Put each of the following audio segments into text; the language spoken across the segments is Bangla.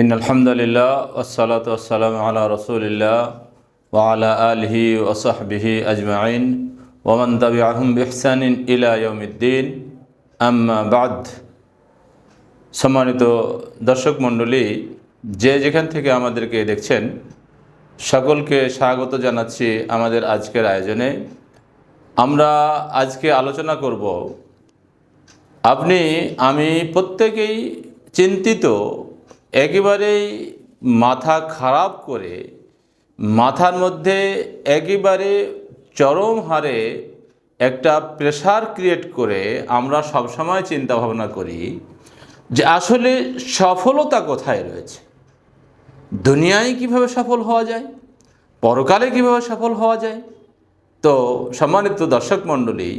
ইন আলহামদুলিল্লাহ ওসালাত ওসালাম আলা রসুলিল্লাহ ওয়ালা আলহি ওসাহবিহি আজমাইন ওমান দাবি আহম বিহসানিন ইলায়ুদ্দিন আম্মা বাদ সম্মানিত দর্শক মণ্ডলী, যে যেখান থেকে আমাদেরকে দেখছেন, সকলকে স্বাগত জানাচ্ছি আমাদের আজকের আয়োজনে। আমরা আজকে আলোচনা করব, আপনি, আমি প্রত্যেকেই চিন্তিত একেবারেই মাথা খারাপ করে, মাথার মধ্যে একেবারে চরম হারে একটা প্রেশার ক্রিয়েট করে আমরা সবসময় চিন্তা ভাবনা করি যে আসলে সফলতা কোথায় রয়েছে? দুনিয়ায় কীভাবে সফল হওয়া যায়? পরকালে কীভাবে সফল হওয়া যায়? তো সম্মানিত দর্শক মণ্ডলী,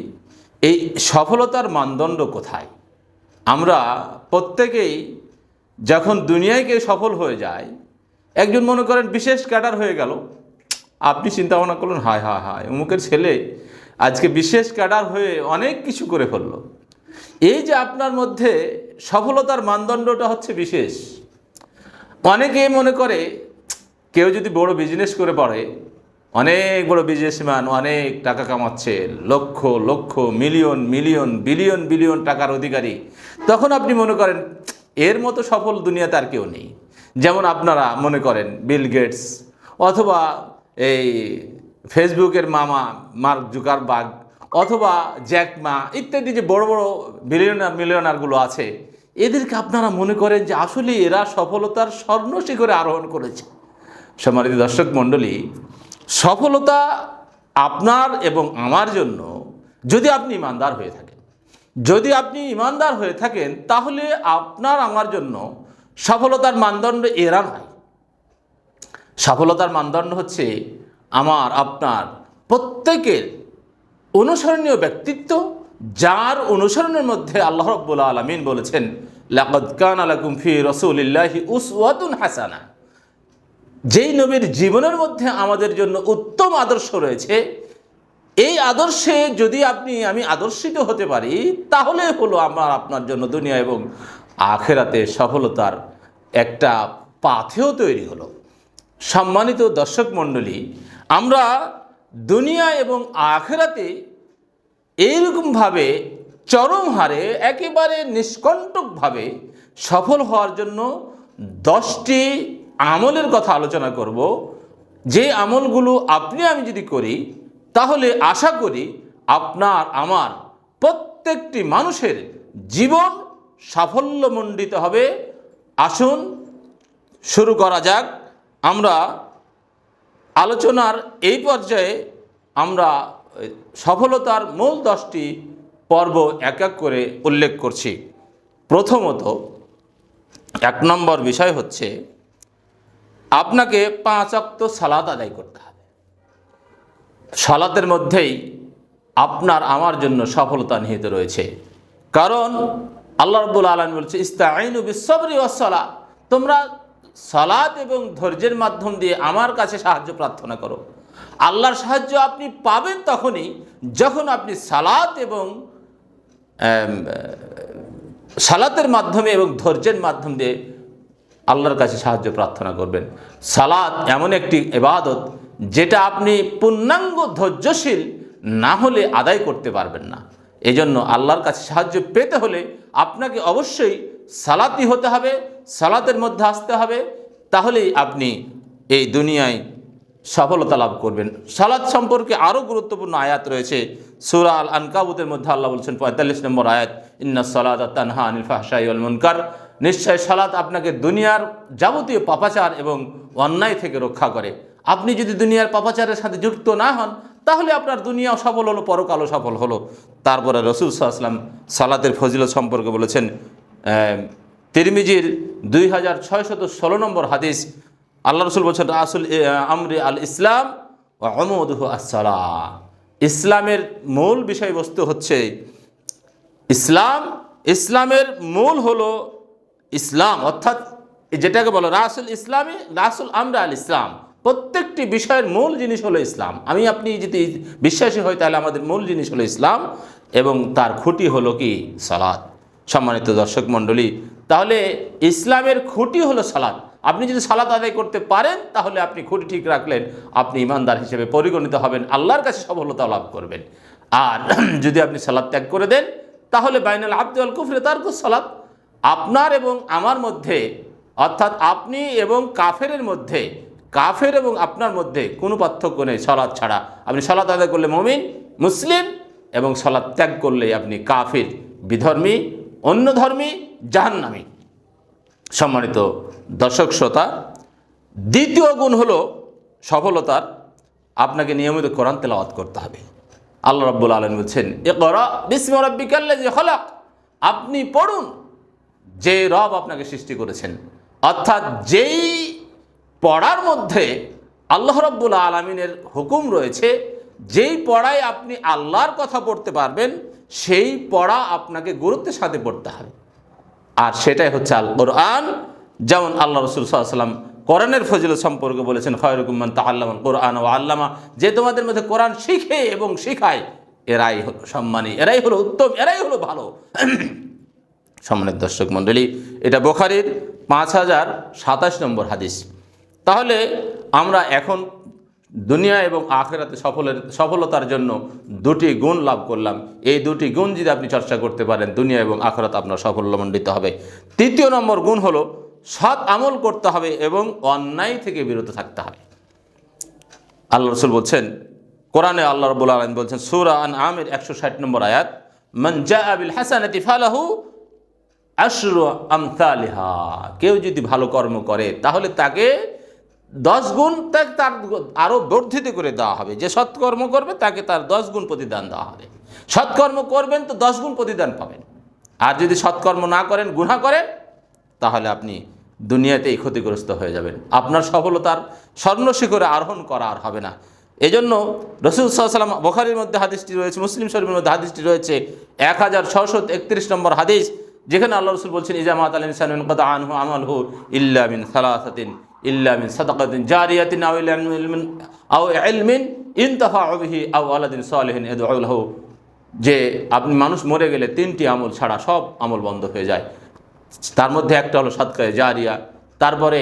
এই সফলতার মানদণ্ড কোথায়? আমরা প্রত্যেকেই যখন দুনিয়ায় কেউ সফল হয়ে যায়, একজন মনে করেন বিশেষ ক্যাডার হয়ে গেল, আপনি চিন্তা ভাবনা করলেন, হায় হায় হায়, অমুকের ছেলে আজকে বিশেষ ক্যাডার হয়ে অনেক কিছু করে ফেলল। এই যে আপনার মধ্যে সফলতার মানদণ্ডটা হচ্ছে বিশেষ। অনেকে মনে করে, কেউ যদি বড় বিজনেস করে পড়ে, অনেক বড় বিজনেসম্যান অনেক টাকা কামাচ্ছে, lakh lakh million million billion billion টাকার অধিকারী, তখন আপনি মনে করেন এর মতো সফল দুনিয়াতে আর কেউ নেই। যেমন আপনারা মনে করেন বিল গেটস অথবা এই ফেসবুকের মামা মার্ক জুকারবার্গ অথবা জ্যাকমা ইত্যাদি যে বড় বড় বিলিয়নার মিলিয়নারগুলো আছে, এদেরকে আপনারা মনে করেন যে আসলে এরা সফলতার স্বর্ণ শিখরে আরোহণ করেছে। সম্মানিত দর্শক মণ্ডলী, সফলতা আপনার এবং আমার জন্য যদি আপনি ইমানদার হয়ে থাকেন। যদি আপনি ইমানদার হয়ে থাকেন, তাহলে আপনার আমার জন্য সফলতার মানদণ্ড এরা নয়। সফলতার মানদণ্ড হচ্ছে আমার, আপনার প্রত্যেকের অনুসরণীয় ব্যক্তিত্ব, যার অনুসরণের মধ্যে আল্লাহ রব্বুল আলমিন বলেছেন, লাকদ কান আলাকুম ফি রসুলিল্লাহি উসওয়াতুন হাসানা। যেই নবীর জীবনের মধ্যে আমাদের জন্য উত্তম আদর্শ রয়েছে এই আদর্শে যদি আপনি, আমি আদর্শিত হতে পারি, তাহলে হলো আমার, আপনার জন্য দুনিয়া এবং আখেরাতে সফলতার একটা পাথেও তৈরি হলো। সম্মানিত দর্শক মণ্ডলী, আমরা দুনিয়া এবং আখেরাতে এইরকমভাবে চরম হারে, একেবারে নিষ্কণ্টকভাবে সফল হওয়ার জন্য দশটি আমলের কথা আলোচনা করব। যে আমলগুলো আপনি, আমি যদি করি তাহলে আশা করি আপনার, আমার প্রত্যেকটি মানুষের জীবন সাফল্যমণ্ডিত হবে। আসুন, শুরু করা যাক। আমরা আলোচনার এই পর্যায়ে আমরা সফলতার মূল দশটি পর্ব এক এক করে উল্লেখ করছি। প্রথমত, এক নম্বর বিষয় হচ্ছে, আপনাকে পাঁচ অক্ত সালাদ আদায় করতে হবে। সালাতের মধ্যেই আপনার, আমার জন্য সফলতা নিহিত রয়েছে। কারণ আল্লাহ রব্বুল আলম বলছে ইস্তাইনু বিশ্বরি ওয়াসলা তোমরা সালাত এবং ধৈর্যের মাধ্যম দিয়ে আমার কাছে সাহায্য প্রার্থনা করো। আল্লাহর সাহায্য আপনি পাবেন তখনই যখন আপনি সালাত এবং সালাতের মাধ্যমে এবং ধৈর্যের মাধ্যম দিয়ে আল্লাহর কাছে সাহায্য প্রার্থনা করবেন। সালাত এমন একটি এবাদত যেটা আপনি পূর্ণাঙ্গ ধৈর্যশীল না হলে আদায় করতে পারবেন না। এজন্য আল্লাহর কাছে সাহায্য পেতে হলে আপনাকে অবশ্যই সালাতি হতে হবে, সালাতের মধ্যে আসতে হবে, তাহলেই আপনি এই দুনিয়ায় সফলতা লাভ করবেন। সালাদ সম্পর্কে আরও গুরুত্বপূর্ণ আয়াত রয়েছে, সুরা আল আনকাবুতের মধ্যে আল্লাহ বলছেন, পঁয়তাল্লিশ নম্বর আয়াত, ইন্না সালাদ তানহা আনিল ফাহসাই আল মুনকার। নিশ্চয় সালাত আপনাকে দুনিয়ার যাবতীয় পাপাচার এবং অন্যায় থেকে রক্ষা করে। আপনি যদি দুনিয়ার পাপাচারের সাথে যুক্ত না হন, তাহলে আপনার দুনিয়াও সফল হলো, পরকালও সফল হলো। তারপরে রসুল সাল্লাম সালাতের ফজিলত সম্পর্কে বলেছেন তিরমিজির দুই হাজার ছয়শত ষোলো নম্বর হাদিস, আল্লাহ রসুল বলছেন আসুল আমরি আল ইসলাম ও অমদুহ আসসালা ইসলামের মূল বিষয়বস্তু হচ্ছে, ইসলাম, ইসলামের মূল হলো ইসলাম, অর্থাৎ যেটাকে বলো রাসুল ইসলামী, রাসুল আমরা আল ইসলাম। প্রত্যেকটি বিষয়ের মূল জিনিস হলো ইসলাম। আমি আপনি যদি বিশ্বাসী হই, তাহলে আমাদের মূল জিনিস হলো ইসলাম এবং তার খুঁটি হলো কি? সালাদ সম্মানিত দর্শক মণ্ডলী, তাহলে ইসলামের খুঁটি হলো সালাদ আপনি যদি সালাত আদায় করতে পারেন, তাহলে আপনি খুঁটি ঠিক রাখলেন, আপনি ইমানদার হিসেবে পরিগণিত হবেন, আল্লাহর কাছে সফলতা লাভ করবেন। আর যদি আপনি সালাদ ত্যাগ করে দেন, তাহলে বাইনাল আব্দুল কুফরে তার সালাদ আপনার এবং আমার মধ্যে, অর্থাৎ আপনি এবং কাফেরের মধ্যে কাফের এবং আপনার মধ্যে কোনো পার্থক্য নেই সলাদ ছাড়া। আপনি সলাদ আদায় করলে মমিন, মুসলিম এবং সলাৎ ত্যাগ করলে আপনি কাফির, বিধর্মী, অন্য ধর্মী, জাহান্নামী। সম্মানিত দর্শক শ্রোতা, দ্বিতীয় গুণ হলো সফলতার। আপনাকে নিয়মিত কোরআন তেলাওয়াত করতে হবে। আল্লাহ রাব্বুল আলম বলছেন এ করা বিসমরব্বিকাল্লা যে হলাক আপনি পড়ুন, যে রব আপনাকে সৃষ্টি করেছেন। অর্থাৎ যেই পড়ার মধ্যে আল্লাহ রব্বুল আলমিনের হুকুম রয়েছে, যেই পড়ায় আপনি আল্লাহর কথা পড়তে পারবেন, সেই পড়া আপনাকে গুরুত্বের সাথে পড়তে হবে। আর সেটাই হচ্ছে আল কোরআন। যেমন আল্লাহ রসুল সাল্লাম কোরআনের ফজিল সম্পর্কে বলেছেন খয়রকুম্মান তাল্লাম কোরআন ও আল্লামা। যে তোমাদের মধ্যে কোরআন শিখে এবং শিখায়, এরাই হলো সম্মানী, এরাই হলো উত্তম, এরাই হলো ভালো। সম্মানের দর্শক মণ্ডলী, এটা বোখারির পাঁচ হাজার সাতাশ নম্বর হাদিস। তাহলে আমরা এখন দুনিয়া এবং আখেরাতে সফলের সফলতার জন্য দুটি গুণ লাভ করলাম। এই দুটি গুণ যদি আপনি চর্চা করতে পারেন, দুনিয়া এবং আখেরাত আপনার সাফল্যমণ্ডিত হবে। তৃতীয় নম্বর গুণ হলো সৎ আমল করতে হবে এবং অন্যায় থেকে বিরত থাকতে হবে। আল্লাহ রসুল বলছেন, কোরআনে আল্লাহ রবুল আলম বলছেন, সুরা আন আমির একশো ষাট নম্বর আয়াত, মান জা আবিল হাসানাতি ফালাহু আশরু আমতালিহা কেউ যদি ভালো কর্ম করে, তাহলে তাকে দশ গুণ তাকে তার আরও বর্ধিত করে দেওয়া হবে। যে সৎকর্ম করবে, তাকে তার দশ গুণ প্রতিদান দেওয়া হবে। সৎকর্ম করবেন তো দশ গুণ প্রতিদান পাবেন। আর যদি সৎকর্ম না করেন গুণা করেন, তাহলে আপনি দুনিয়াতেই ক্ষতিগ্রস্ত হয়ে যাবেন। আপনার সফলতার স্বর্ণ শিখরে আরোহণ করা আর হবে না। এজন্য রসুল সাল্লাম বখারির মধ্যে হাদিসটি রয়েছে, মুসলিম শরীফের মধ্যে হাদিসটি রয়েছে এক হাজার ছশো একত্রিশ নম্বর হাদিস, যেখানে আল্লাহ রসুল বলছেন ইজামাত আল ইনসান কদা আনহু আমালহু ইল্লা মিন সালাসাতিন। ইল্লা মিন সাদাকাতিন জারিয়াতিন আও ইলমিন আও ইলমিন ইনতাফা বিহি, আও আলাদিন সালেহিন এদউ লাহু। যে আপনি মানুষ মরে গেলে তিনটি আমল ছাড়া সব আমল বন্ধ হয়ে যায়। তার মধ্যে একটা হলো সৎকায় জারিয়া। তারপরে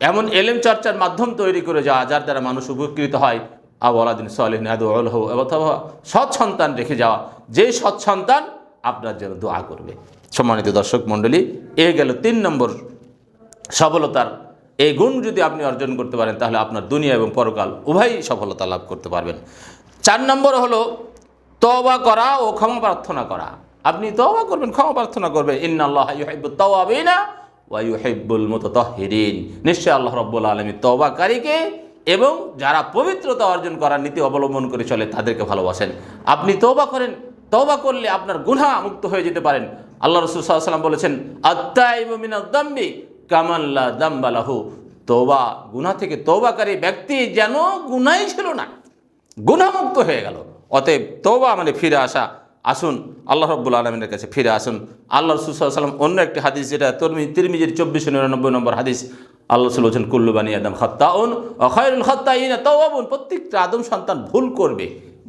এমন এলেম চর্চার মাধ্যম তৈরি করে যাওয়া যার দ্বারা মানুষ উপকৃত হয়। আবু আলাদিন সালেহিন আদু আলহ অথবা সৎ সন্তান রেখে যাওয়া। যেই সৎ সন্তান আপনার জন্য দোয়া করবে। সম্মানিত দর্শক মণ্ডলী, এ গেল তিন নম্বর সফলতার এই গুণ যদি আপনি অর্জন করতে পারেন, তাহলে আপনার দুনিয়া এবং পরকাল উভয়ই সফলতা লাভ করতে পারবেন। চার নম্বর হলো, তওবা করা ও ক্ষমা প্রার্থনা করা। আপনি তওবা করবেন, ক্ষমা প্রার্থনা করবেন। ইন্নাল্লাহ ইউহিব্বুত তাওয়াবিনা ওয়া নিশ্চয় আল্লাহ রাব্বুল আলামিন তওবাকারীকে এবং যারা পবিত্রতা অর্জন করার নীতি অবলম্বন করে চলে, তাদেরকে ভালোবাসেন। আপনি তওবা করেন, তওবা করলে আপনার গুনাহ মুক্ত হয়ে যেতে পারেন। আল্লাহ রসুল সাল্লাল্লাহু বলেছেন, আত্তাইবু মিনাদ কামাল্লা দাম্বালাহু। তওবা, গুনাহ থেকে তওবাকারী ব্যক্তি যেন গুনাই ছিল না গুণামুক্ত হয়ে গেল। অতএব তওবা মানে ফিরে আসা, আসুন, আল্লাহ রব্বুল আলমিনের কাছে ফিরে আসুন। আল্লাহ রসুল সাল্লাম অন্য একটি হাদিস, যেটা তরমি, তিরমিজির চব্বিশশো নিরানব্বই নম্বর হাদিস, আল্লাহ রসুল বলছেন, কুল্লু বানি আদম খত্তাউন অখয়রুল খত্তা ইনা তওয়াবুন। প্রত্যেকটা আদম সন্তান ভুল করবে।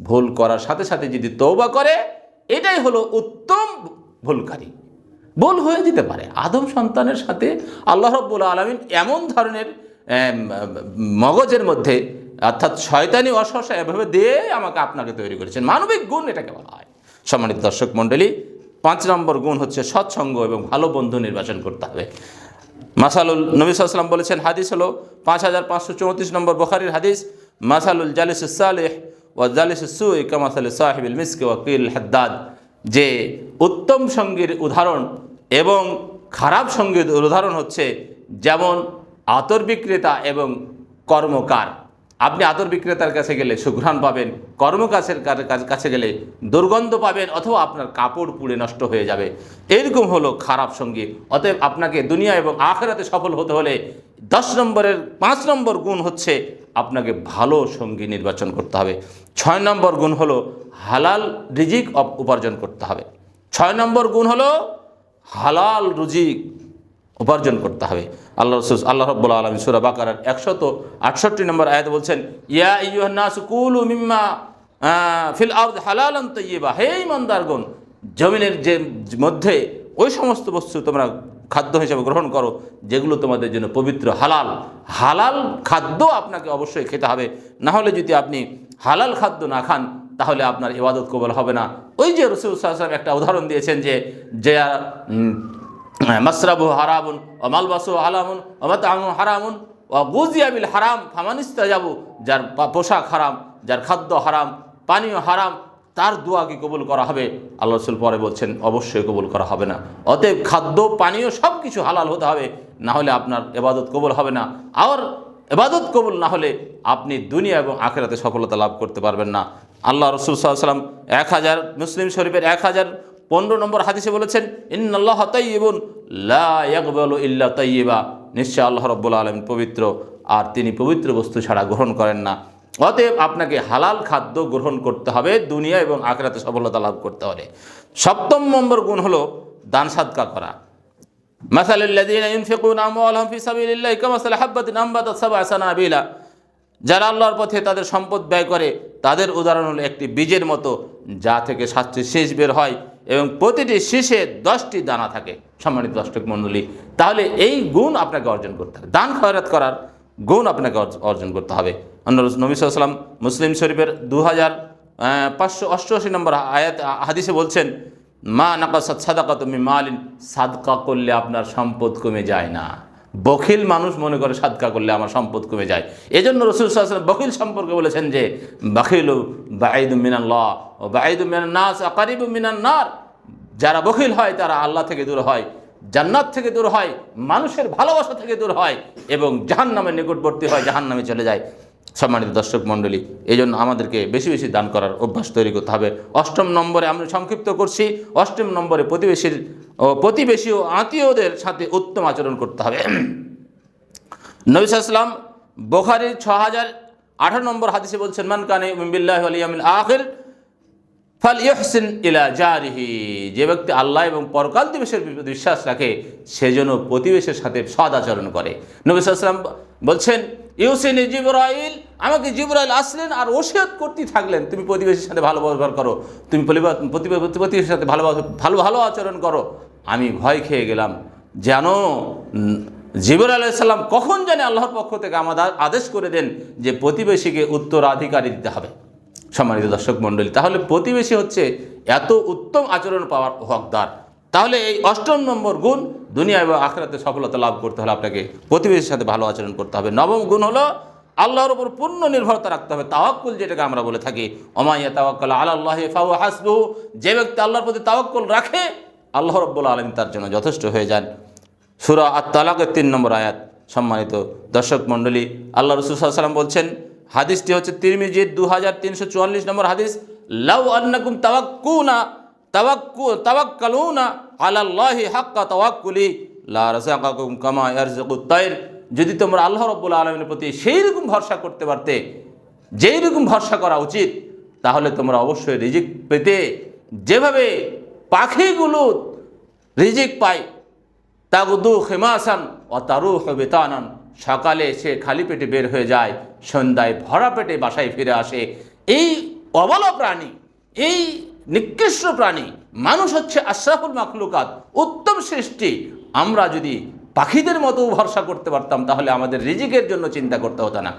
ভুল করার সাথে সাথে যদি তৌবা করে, এটাই হলো উত্তম ভুলকারী। ভুল হয়ে যেতে পারে। আদম সন্তানের সাথে আল্লাহ রব্বুল আলমিন এমন ধরনের মগজের মধ্যে, অর্থাৎ শয়তানি অসহসা এভাবে দিয়ে আমাকে আপনাকে তৈরি করেছেন। মানবিক গুণ এটাকে বলা হয়। সম্মানিত দর্শক মণ্ডলী, পাঁচ নম্বর গুণ হচ্ছে সৎসঙ্গ এবং ভালো বন্ধু নির্বাচন করতে হবে। মাসালুল নবী সাল্লাম বলেছেন, হাদিস হলো পাঁচ হাজার পাঁচশো চৌত্রিশ নম্বর বখারির হাদিস, মাসালুল জালিস সালেহ ও জালিস সুই কামাসাল সাহেবুল মিসকে ওয়াকিল হাদ্দাদ। যে উত্তম সঙ্গীর উদাহরণ এবং খারাপ সংগীত উদাহরণ হচ্ছে যেমন আতর বিক্রেতা এবং কর্মকার। আপনি আতর বিক্রেতার কাছে গেলে সুঘ্রাণ পাবেন কর্মকাশের কার- কার- কাছে গেলে দুর্গন্ধ পাবেন অথবা আপনার কাপড় পুড়ে নষ্ট হয়ে যাবে। এরকম হলো খারাপ সঙ্গী অতএব আপনাকে দুনিয়া এবং আখেরাতে সফল হতে হলে দশ নম্বরের পাঁচ নম্বর গুণ হচ্ছে আপনাকে ভালো সঙ্গী নির্বাচন করতে হবে। ছয় নম্বর গুণ হলো হালাল রিজিক উপার্জন করতে হবে। ছয় নম্বর গুণ হলো হালাল রুজি উপার্জন করতে হবে। আল্লাহ রসুল, আল্লাহ রব্বুল আলমী সুরা বাকারার একশত আটষট্টি নম্বর আয়াত বলছেন, ইয়া ইউহান্নাস কুলু মিম্মা ফিল আউদ হালালান তৈবা হে ইমানদারগণ, জমিনের যে মধ্যে ওই সমস্ত বস্তু তোমরা খাদ্য হিসেবে গ্রহণ করো, যেগুলো তোমাদের জন্য পবিত্র, হালাল। হালাল খাদ্য আপনাকে অবশ্যই খেতে হবে। না হলে যদি আপনি হালাল খাদ্য না খান তাহলে আপনার ইবাদত কবল হবে না। ওই যে রসুল সাল্লাম একটা উদাহরণ দিয়েছেন যে যে উম, মাসরাবু হারামুন ও মালবাসু হালামুন ও হারামুন ও গুজিয়াবিল হারাম ফামানিস্তা যাব যার পোশাক হারাম যার খাদ্য হারাম পানীয় হারাম তার দোয়া কি কবুল করা হবে? আল্লাহ রসুল পরে বলছেন অবশ্যই কবুল করা হবে না। অতএব খাদ্য পানীয় সব কিছু হালাল হতে হবে না হলে আপনার এবাদত কবুল হবে না। আর এবাদত কবুল না হলে আপনি দুনিয়া এবং আখেরাতে সফলতা লাভ করতে পারবেন না। আল্লাহ রসুল সাল্লাম এক হাজার মুসলিম শরীফের এক হাজার পনেরো নম্বর হাদিসে বলেছেন ইন্নআল্লাহ তাইবুন লা ইয়াকবালু ইল্লা তাইয়িবা নিশ্চয় আল্লাহ রব্বুল আলম পবিত্র, আর তিনি পবিত্র বস্তু ছাড়া গ্রহণ করেন না। অতএব আপনাকে হালাল খাদ্য গ্রহণ করতে হবে, দুনিয়া এবং আখেরাতে সফলতা লাভ করতে হবে। সপ্তম নম্বর গুণ হলো দান সাদকা করা। مثل الذين ينفقون أموالهم في سبيل الله كمثل حبة أنبتت سبع سنابل যারা আল্লাহর পথে তাদের সম্পদ ব্যয় করে তাদের উদাহরণ হলো একটি বীজের মতো যা থেকে সাতটি শীষ বের হয় এবং প্রতিটি শীষে দশটি দানা থাকে সম্মানিত দর্শক মণ্ডলী তাহলে এই গুণ আপনাকে অর্জন করতে হবে দান খয়রাত করার গুণ আপনাকে অর্জ- অর্জন করতে হবে অন্য নবী সাল্লাম মুসলিম শরীফের দু হাজার পাঁচশো অষ্টআশি নম্বর আয়াত হাদিসে বলছেন মা নাকাসাদ সাদাকা তুমি মালিন, সাদকা করলে আপনার সম্পদ কমে যায় না। বখিল মানুষ মনে করে সাদকা করলে আমার সম্পদ কমে যায়। এজন্য রসুল সাল্লাম বখিল সম্পর্কে বলেছেন যে, বাখিল বাঈদু মিনাল্লাহ ও বাঈদু মিনান নাস আকারিবু মিনান নার। যারা বখিল হয়, তারা আল্লাহ থেকে দূর হয়, জান্নাত থেকে দূর হয়, মানুষের ভালোবাসা থেকে দূর হয় এবং জাহান্নামের নিকটবর্তী হয় জাহান্নামে চলে যায়। সম্মানিত দর্শক মণ্ডলী এই জন্য আমাদেরকে বেশি বেশি দান করার অভ্যাস তৈরি করতে হবে। অষ্টম নম্বরে আমরা সংক্ষিপ্ত করছি। অষ্টম নম্বরে প্রতিবেশীর প্রতিবেশী ও আত্মীয়দের সাথে উত্তম আচরণ করতে হবে। নবী সাল্লাম বোখারির ছ হাজার আঠারো নম্বর হাদিসে বলছেন, মান কানে আখির ফাল ইহসিন ইলা জারিহি। যে ব্যক্তি আল্লাহ এবং পরকাল দিবসের বিশ্বাস রাখে, সে যেন প্রতিবেশের সাথে সদ আচরণ করে। নবী সাল্লাম বলছেন, ইউসিন জিবরাইল, আমাকে জিবরাইল আসলেন আর ওসিয়ত করতেই থাকলেন। তুমি প্রতিবেশীর সাথে ভালো ব্যবহার করো, তুমি প্রতিবেশীর সাথে ভালো ভালো ভালো আচরণ করো। আমি ভয় খেয়ে গেলাম। যেন জিবর আলাইসাল্লাম কখন জানে আল্লাহর পক্ষ থেকে আমাদের আদেশ করে দেন যে প্রতিবেশীকে উত্তরাধিকারী দিতে হবে। সম্মানিত দর্শক মণ্ডলী, তাহলে প্রতিবেশী হচ্ছে এত উত্তম আচরণ পাওয়ার হকদার। তাহলে এই অষ্টম নম্বর গুণ দুনিয়া এবং আখরাতে সফলতা লাভ করতে হলে আপনাকে প্রতিবেশীর সাথে ভালো আচরণ করতে হবে। নবম গুণ হলো আল্লাহর উপর পূর্ণ নির্ভরতা রাখতে হবে। তাওয়াক্কুল যেটাকে আমরা বলে থাকি অমাইয়া তাওয়াক্কাল আল্লাহ ফাউ হাসবু যে ব্যক্তি আল্লাহর প্রতি তাওয়াক্কুল রাখে, আল্লাহ রব্বুল আলম তার জন্য যথেষ্ট হয়ে যান। সুরা আর তালাকের তিন নম্বর আয়াত, সম্মানিত দর্শক মণ্ডলী, আল্লাহ রসুল সাল্লাম বলছেন হাদিসটি হচ্ছে তিরমিজির দু হাজার তিনশো চুয়াল্লিশ নম্বর হাদিস, লাউ আন্নাকুম তাওয়াক্কুনা, তাওয়াক্কু, তাওয়াক্কালুনা আলাল্লাহি হাক্কা তাওয়াক্কুলি, লা রাযাকাকুম কামা ইয়ারযুকুত তাইর যদি তোমরা আল্লাহ রব্বুল আলমের প্রতি সেই রকম ভরসা করতে পারতে, যেই রকম ভরসা করা উচিত, তাহলে তোমরা অবশ্যই রিজিক পেতে। যেভাবে পাখিগুলো রিজিক পায়, তাগুদু খেমাসান ও তারু বেতানান। সকালে সে খালি পেটে বের হয়ে যায়, সন্ধ্যায় ভরা পেটে বাসায় ফিরে আসে। এই অবলা প্রাণী, এই নিকৃষ্ট প্রাণী, মানুষ হচ্ছে আশরাফুল মাখলুকাত, উত্তম সৃষ্টি। আমরা যদি পাখিদের মতো ভরসা করতে পারতাম, তাহলে আমাদের রিজিকের জন্য চিন্তা করতে হতো না।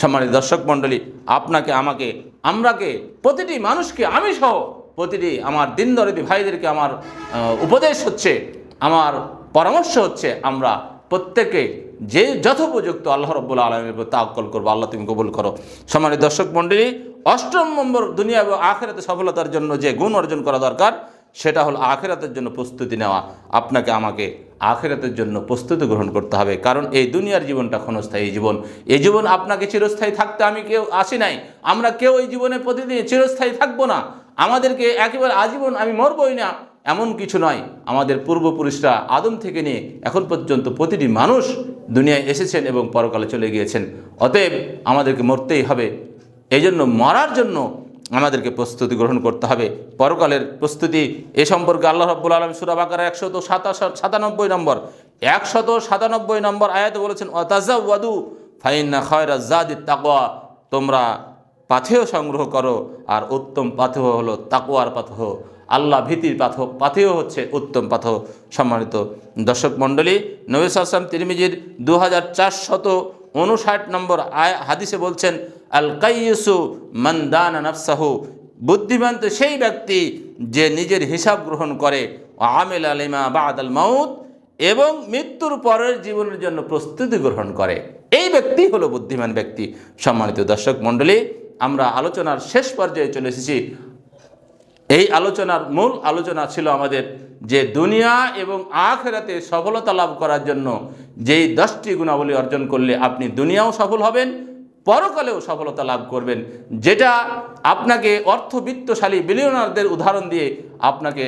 সম্মানিত দর্শক মণ্ডলী, আপনাকে, আমাকে, আমরাকে, প্রতিটি মানুষকে, আমি সহ প্রতিটি আমার দিন দরদি ভাইদেরকে আমার উপদেশ হচ্ছে, আমার পরামর্শ হচ্ছে, আমরা প্রত্যেকে যে যথোপযুক্ত আল্লাহ রব্বুল আলমের উপর তাক্কল করব, আল্লাহ তুমি কবুল করো। সম্মানিত দর্শক মণ্ডলী, অষ্টম নম্বর দুনিয়া এবং আখেরাতে সফলতার জন্য যে গুণ অর্জন করা দরকার, সেটা হলো আখেরাতের জন্য প্রস্তুতি নেওয়া। আপনাকে আমাকে আখেরাতের জন্য প্রস্তুতি গ্রহণ করতে হবে, কারণ এই দুনিয়ার জীবনটা ক্ষণস্থায়ী জীবন। এই জীবন আপনাকে চিরস্থায়ী থাকতে আমি কেউ আসি নাই, আমরা কেউ এই জীবনে প্রতিদিন চিরস্থায়ী থাকব না। আমাদেরকে একেবারে আজীবন আমি মরবই না। এমন কিছু নয়। আমাদের পূর্বপুরুষরা আদম থেকে নিয়ে এখন পর্যন্ত প্রতিটি মানুষ দুনিয়ায় এসেছেন এবং পরকালে চলে গিয়েছেন। অতএব আমাদেরকে মরতেই হবে। এই জন্য মরার জন্য আমাদেরকে প্রস্তুতি গ্রহণ করতে হবে। পরকালের প্রস্তুতি এ সম্পর্কে আল্লাহ রব্বুল আলম সুরাবাকার একশত সাতাশ সাতানব্বই নম্বর, একশত সাতানব্বই নম্বর আয়াতে বলেছেন অতাজা ওয়াদু ফাইন্না খয়রা জাদি তাকোয়া তোমরা পাথেয় সংগ্রহ করো, আর উত্তম পাথেয় হলো তাকোয়ার পাথেয়। আল্লাহ ভীতির পাথ পাথেয় হচ্ছে উত্তম পাথ সম্মানিত দর্শক মণ্ডলী। নবী আসলাম তিরমিজির দু হাজার চারশত উনষাট নম্বর আয় হাদিসে বলছেন, আল কাইয়ুসু মন্দান নফসাহু। বুদ্ধিমান তো সেই ব্যক্তি যে নিজের হিসাব গ্রহণ করে আমেল আলিমা বাদ আল মাউত, এবং মৃত্যুর পরের জীবনের জন্য প্রস্তুতি গ্রহণ করে। এই ব্যক্তি হলো বুদ্ধিমান ব্যক্তি সম্মানিত দর্শক মণ্ডলী। আমরা আলোচনার শেষ পর্যায়ে চলে এসেছি। এই আলোচনার মূল আলোচনা ছিল আমাদের যে দুনিয়া এবং আখেরাতে সফলতা লাভ করার জন্য যেই দশটি গুণাবলী অর্জন করলে আপনি দুনিয়াও সফল হবেন, পরকালেও সফলতা লাভ করবেন। যেটা আপনাকে অর্থবিত্তশালী বিলিয়নারদের উদাহরণ দিয়ে আপনাকে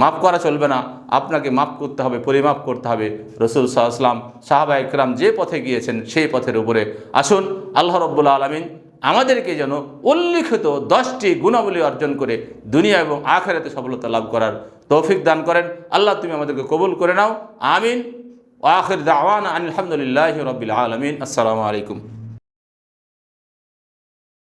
মাফ করা চলবে না, আপনাকে মাফ করতে হবে, পরিমাপ করতে হবে। রসুল সাহা ইসলাম সাহাবা ইকরাম যে পথে গিয়েছেন সেই পথের উপরে। আসুন, আল্লাহ রব্বুল্লা আলমিন আমাদেরকে যেন উল্লিখিত দশটি গুণাবলী অর্জন করে দুনিয়া এবং আখেরাতে সফলতা লাভ করার তৌফিক দান করেন। আল্লাহ, তুমি আমাদেরকে কবুল করে নাও। আমিন। আখির দাওয়ান আলহামদুলিল্লাহ রবিল আলমিন। আসসালামু আলাইকুম।